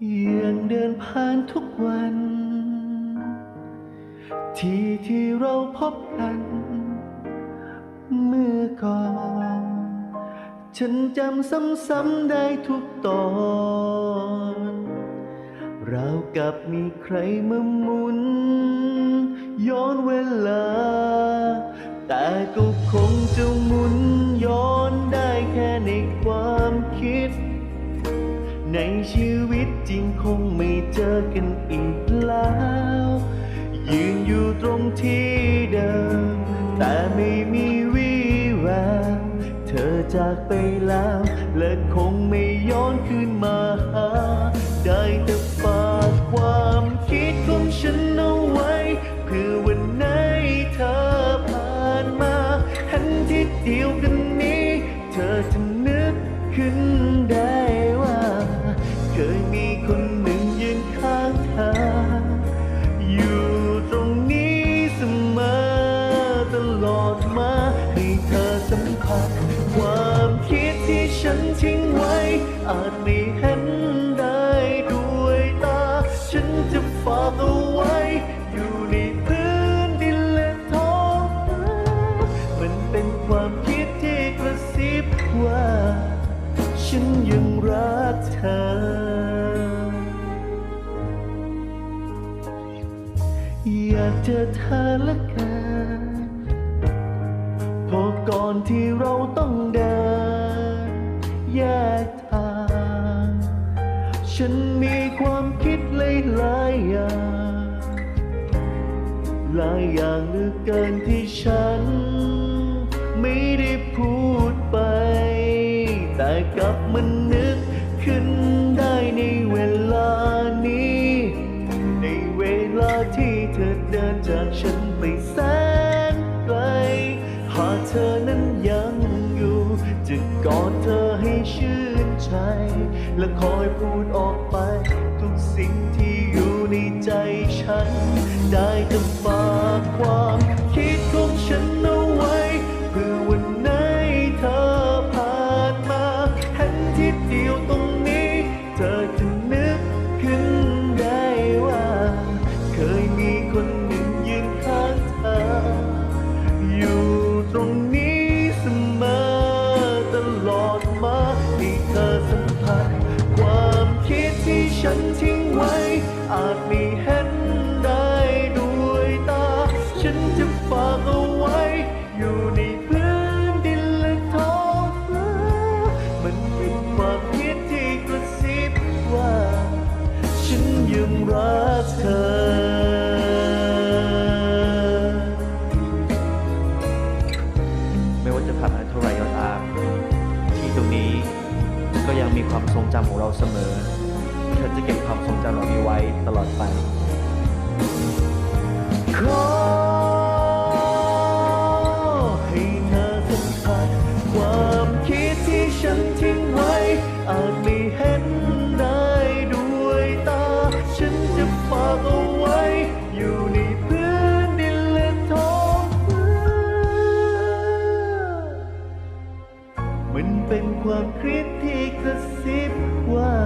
ยังเดินผ่านทุกวัน ที่ที่เราพบกัน เมื่อก่อน ฉันจำซ้ำๆได้ทุกตอนราวกับมีใครมาหมุน ย้อนเวลา แต่ก็คงจะหมุนย้อนได้แค่ในความคิด ในชีวิต อกันอีกแล้ว ยืนอยู่ตรงที่เดิม แต่ไม่มีวี่แววเธอจากไปแล้ว และคงไม่ย้อนคืนมาหา ได้แต่ฝากความ ทิ้งไว้ อาจไม่เห็นได้ด้วยตา ฉันจะฝากเอาไว้ อยู่ในพื้นดินและท้องฟ้ามันเป็นความคิดที่กระซิบว่า ฉันยังรักเธออยากเจอเธอละกันพอก่อนที่เราต้องเด มีความคิดหลายๆอย่างหลายอย่างเหลือเกินที่ฉัน ไม่ได้พูดไป แต่กลับมันนึกขึ้นได้ในเวลานี้ ในเวลาที่เธอเดินจากฉันไปแสนไกล หากเธอนั้นยังอยู่ จะกอดเธอให้ชื่นใจ และคอยพูดออก ได้แต่ฟัง เธอ ไม่ว่าจะผ่านมาเท่าไรก็ตาม ที่ตรงนี้ก็ยังมีความทรงจำของเราเสมอฉันจะเก็บความทรงจำเหล่านี้ไว้ตลอดไปขอให้เธอสัมผัสความคิดที่ฉันทิ้งไว้อาจม่ ความคิดที่กระซิบว่า